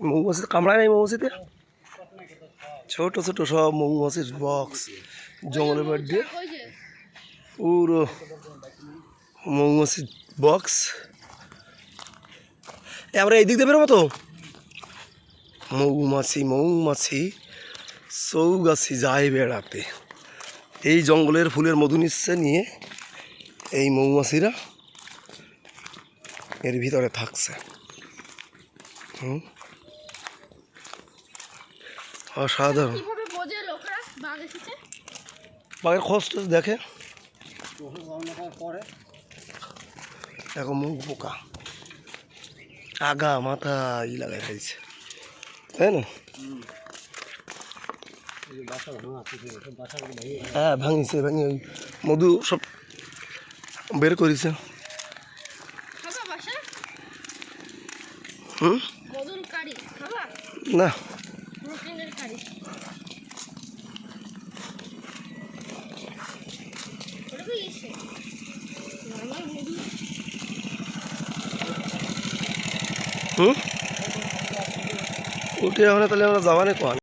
মৌমাছি কামড়ায় নাই মৌমাছিতে ছোট ছোট সব মৌমাছির বক্স জঙ্গলের বাড়ি পুরো মৌমাছির বক্স আমরা এই দিক দিয়ে বেরোবো তো? মৌমাছি মৌমাছি, চৌগাছি যায় বেড়াতে। এই জঙ্গলের ফুলের মধু নিচ্ছে নিয়ে এই মৌমাছিরা এর ভিতরে থাকছে। হুম? অসাধারণ। কীভাবে বোঝে লোকরা বাঘ এসেছে? বাঘের খোঁজ দেখে। দেখো মুখ পোকা আগা মাথা ই লাগাই ফেলছে। তাই না? হ্যাঁ ভাঙিছে ভাঙি ওই মধু সব বের করেছে। হুম? না প্রোটিনের কারি এসে নর্মাল মধু হুম? উঠে আমরা তাহলে আমরা যাবানে কোয়া